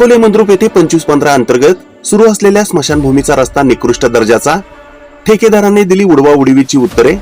अकोले मंद्रुप येथे पंचवीस पंधरा अंतर्गत सुरू असलेल्या स्मशानभूमीचा रस्ता निकृष्ट दर्जाचा ठेकेदारांनी दिली उडवा उडवीची उत्तरे.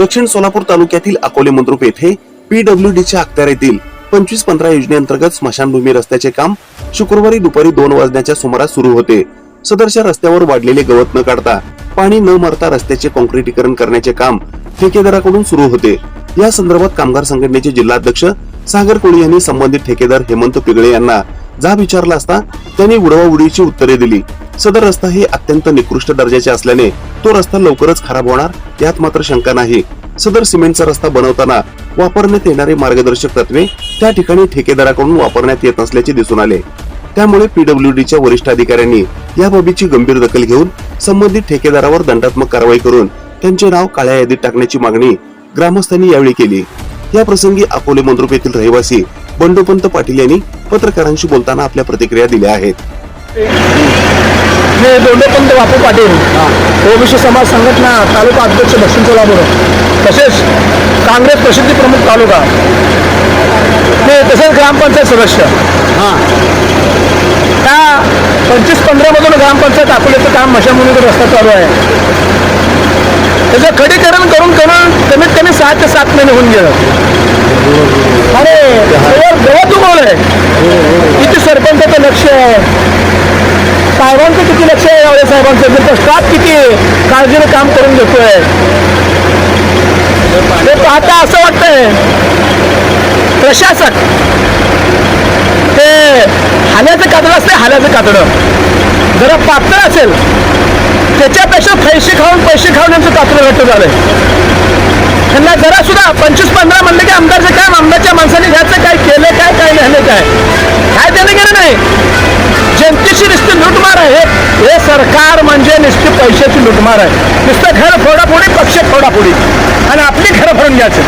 दक्षिण सोलापूर तालुक्यातील अकोले मंद्रुप येथे पीडब्ल्यूडीच्या अखत्यारीतील पंचवीस पंधरा योजनेअंतर्गत स्मशानभूमी रस्त्याचे काम शुक्रवारी दुपारी दोन वाजण्याच्या सुमारास सुरू होते. सदरच्या रस्त्यावर वाढलेले गवत न काढता पाणी न मारता रस्त्याचे कॉन्क्रिटीकरण करण्याचे काम ठेकेदाराकडून सुरू होते. या संदर्भात कामगार संघटनेचे जिल्हाध्यक्ष सागर कोळी यांनी संबंधित ठेकेदार हेमंत पिगळे यांना जाब विचारला असता त्यांनी उडवाउडीची उत्तरे दिली. सदर रस्ता हे अत्यंत निकृष्ट दर्जाचे असल्याने तो रस्ता लवकरच खराब होणार यात मात्र शंका नाही. सदर सिमेंटचा रस्ता बनवताना वापरण्यात येणारे मार्गदर्शक तत्वे त्या ठिकाणी ठेकेदाराकडून वापरण्यात येत नसल्याचे दिसून आले. त्यामुळे पीडब्ल्यूडीच्या वरिष्ठ अधिकाऱ्यांनी या बाबीची गंभीर दखल घेऊन संबंधित ठेकेदारावर दंडात्मक कारवाई करून त्यांचे नाव काळ्या यादीत टाकण्याची मागणी ग्रामस्थांनी यावेळी केली. या प्रसंगी अकोले मंद्रुप येथील रहिवासी बंडोपंत पाटील यांनी पत्रकारांशी बोलताना आपल्या प्रतिक्रिया दिल्या आहेत. मी दोंडोपंत बापू पाटील ओबीसी समाज संघटना तालुका अध्यक्ष दक्षिण सोलापूर तसेच काँग्रेस प्रसिद्धी प्रमुख तालुका मी तसेच ग्रामपंचायत सदस्य. हां. त्या पंचवीस पंधरामधून ग्रामपंचायत अकोल्याचं काम मशामुनीचा रस्ता चालू आहे. त्याचं खडीकरण करून करून कमीत कमी सहा ते सात महिने होऊन गेलं. अरे सगळं गवत आहे किती सरपंचाचं लक्ष आहे. साहेबांचं किती लक्ष आहे यावेळी साहेबांचं? म्हणजे त्यांचा स्टाफ किती काळजीने काम करून घेतोय. ते पाहता असं वाटतंय. प्रशासक ते हाल्याचं कातडं असते हाल्याचं कातडं. जरा पातळ असेल. त्याच्यापेक्षा पैसे खाऊन पैसे खाऊन यांचं कातडं घट्ट झालंय. त्यांना जरा सुद्धा पंचवीस पंधरा म्हणलं की आमदारचं काम आमदारच्या माणसाने घ्यायचं काय केलं काय काय झालं काय? काय त्याने गेलं नाही. जनतेची नुसती लुटमार आहे. हे सरकार म्हणजे नुसती पैशाची लुटमार आहे. नुसतं घर फोडाफोडी पक्ष फोडाफोडी. आणि आपली घरं भरून घ्यायचं.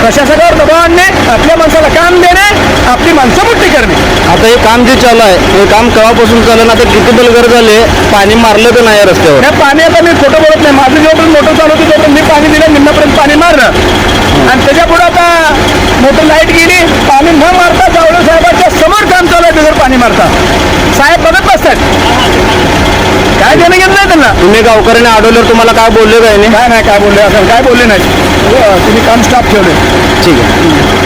प्रशासकावर दबाव आणणे आपल्या माणसाला काम आपली माणसं मोठी करणे. आता हे काम जे चालू आहे हे काम केव्हापासून चालू आहे? आता किती बलगर झाले पाणी मारलं का नाही या रस्त्यावर. या पाणी आता मी खोटं बोलत नाही. माझं जेव्हा मोटर चालू होती तेव्हा मी पाणी दिलं निम्नापर्यंत पाणी मारलं. आणि त्याच्या पुढे आता मोटर लाइट गेली पाणी न मारता जावळे साहेबांच्या समोर काम चालू आहे बिगर पाणी मारता. साहेब बघत बसतात. काय देणं घेत नाही त्यांना. तुम्ही गावकऱ्याने अडवल्यावर तुम्हाला काय बोलले काय नाही? काय नाही काय बोलले? असं काय बोलले नाही हो, तुम्ही काम स्टॉप ठेवले. ठीक आहे.